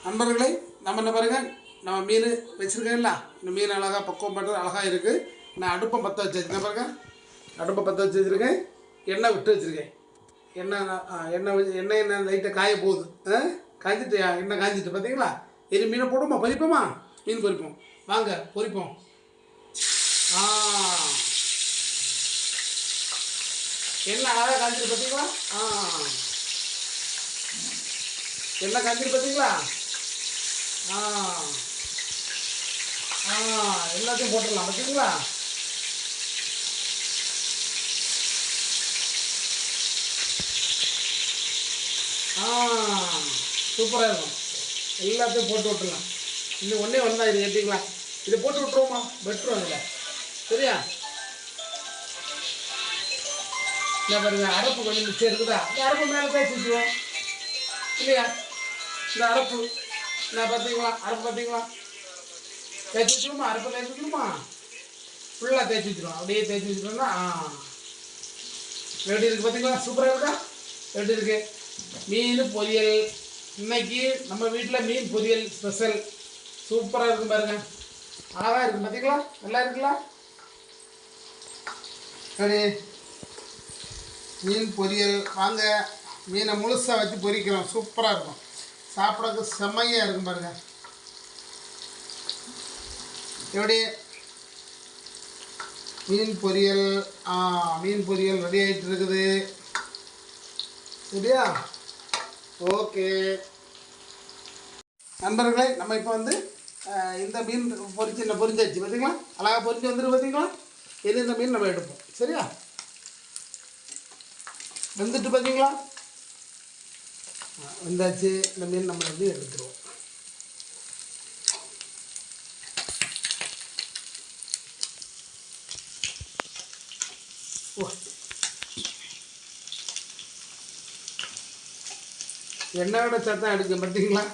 நண்பர்களே நம்ம என்ன பாருங்க? நம்ம மீன் வச்சுருக்கேன்ல இந்த மீன் அழகாக பக்குவம் பண்ணுறது அழகாக இருக்குது நான் அடுப்பை பற்ற வச்சு வச்சுருக்கேன் பாருங்க. அடுப்பை பற்ற வச்சு வச்சுருக்கேன். எண்ணெய் விட்டு வச்சுருக்கேன். எண்ணெய் ஆ, எண்ணெய் எண்ணெய் என்ன லைட்டாக காய போகுது. ஆ காய்ஞ்சிட்டு எண்ணெய் காய்ஞ்சிட்டு பார்த்தீங்களா இது மீனை போடுமா? பொறிப்போமா? மீன் பொரிப்போம் வாங்க பொரிப்போம் ஆ. எண்ணெய் அழகாக காய்ஞ்சிட்டு பார்த்தீங்களா ஆ. எண்ணெய் காய்ஞ்சிட்டு பார்த்தீங்களா ஆ. ஆ எல்லாத்தையும் போட்டுடலாம் பார்த்தீங்களா ஆ சூப்பராக இருக்கும். எல்லாத்தையும் போட்டு விட்டுலாம் இன்னும் ஒன்றே ஒன்றா இது ஏற்றிங்களா இதை போட்டு வெட்டுருவோம்? இதில் சரியா? என்ன பாருங்க அரப்பு கொஞ்சம் மிச்சம் இருக்குதா? இந்த அரப்பு மேலே தேய்ச்சி வச்சுருவோம் இல்லையா? இந்த அரப்பு. நான் பார்த்தீங்களா அரப்பு பார்த்தீங்களா தேய்ச்சி வச்சுருமா அரப்பு தேய்ச்சி வச்சுருமா ஃபுல்லாக தேய்ச்சி வச்சுருவோம். அப்படியே தேய்ச்சி வச்சுட்டோம்னா ஆ. எப்படி இருக்குது பார்த்தீங்களா சூப்பராக இருக்கா? எப்படி இருக்கு. மீன் பொரியல். இன்னைக்கு நம்ம வீட்டில் மீன் பொரியல் ஸ்பெஷல் சூப்பராக இருக்கும் பாருங்க. அழகாக இருக்கு பார்த்தீங்களா நல்லா இருக்குல்ல சரி. மீன் பொரியல். வாங்க. மீனை முழுசாக வச்சு பொரிக்கிறோம். சூப்பராக இருக்கும். சாப்பிடறதுக்கு செம்மையாக இருக்கும் பாருங்க. எப்படி? மீன் பொரியல் ஆ மீன் பொரியல் ரெடி ஆகிட்டு இருக்குது. சரியா? ஓகே. நண்பர்களே நம்ம இப்போ வந்து இந்த மீன் பொரிச்சு இந்த பொரிஞ்சாச்சு பார்த்தீங்களா அழகாக பொரிஞ்சு வந்துருக்கு பார்த்தீங்களா இது இந்த மீன் நம்ம எடுப்போம். சரியா? வெந்துட்டு பார்த்தீங்களா வெந்தாச்சு இந்த மீன் நம்ம வந்து எடுத்துருவோம். ஓ. எண்ணெயோட சத்தம் எடுக்க பார்த்தீங்களா?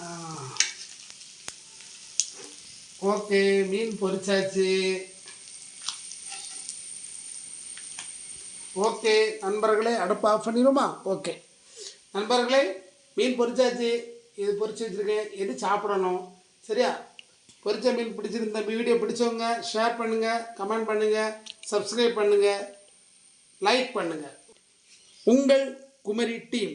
ஆ. ஓகே மீன் பொரிச்சாச்சு. ஓகே நண்பர்களே அடுப்பு ஆஃப் பண்ணிடுமா ஓகே. நண்பர்களே மீன் பொரிச்சாச்சு. இது பொரிச்சு வச்சுருக்கேன். எது சாப்பிடணும்? சரியா? பொரிச்ச மீன் பிடிச்சிருந்த வீடியோ பிடிச்சவங்க ஷேர் பண்ணுங்கள் கமெண்ட் பண்ணுங்கள் சப்ஸ்கிரைப் பண்ணுங்கள் லைக் பண்ணுங்கள் உங்கள் குமரி டீம்